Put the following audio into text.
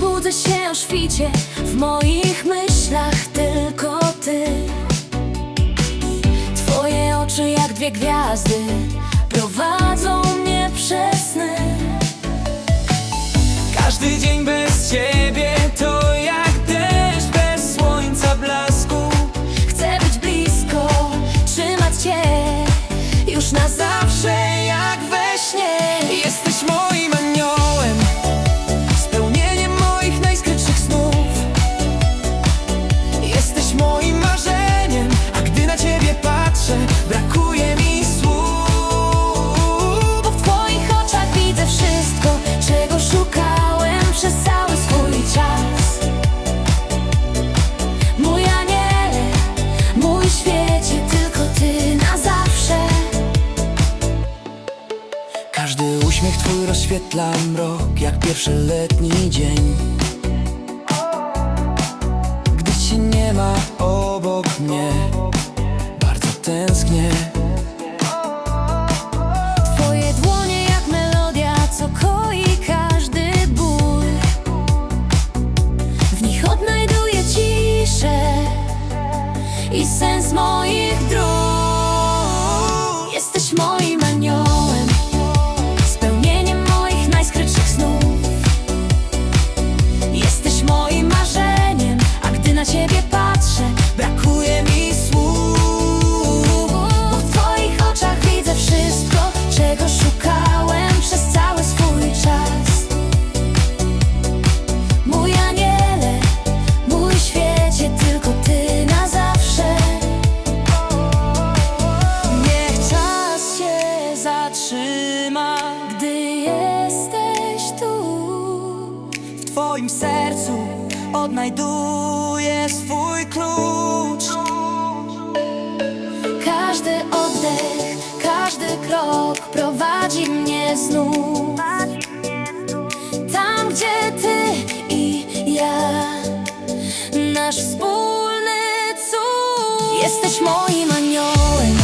budzę się o świcie. W moich myślach tylko ty. Twoje oczy jak dwie gwiazdy Prowadzą mnie przez sny. Każdy dzień Brakuje mi słów. Bo w twoich oczach widzę wszystko Czego szukałem przez cały swój czas. Mój aniele, mój świecie Tylko ty na zawsze. Każdy uśmiech twój rozświetla mrok Jak pierwszy letni dzień i sens moich dróg. Jesteś moim W twoim sercu odnajduję swój klucz każdy oddech, każdy krok prowadzi mnie znów. Tam, gdzie ty i ja, nasz wspólny cud. Jesteś moim aniołem.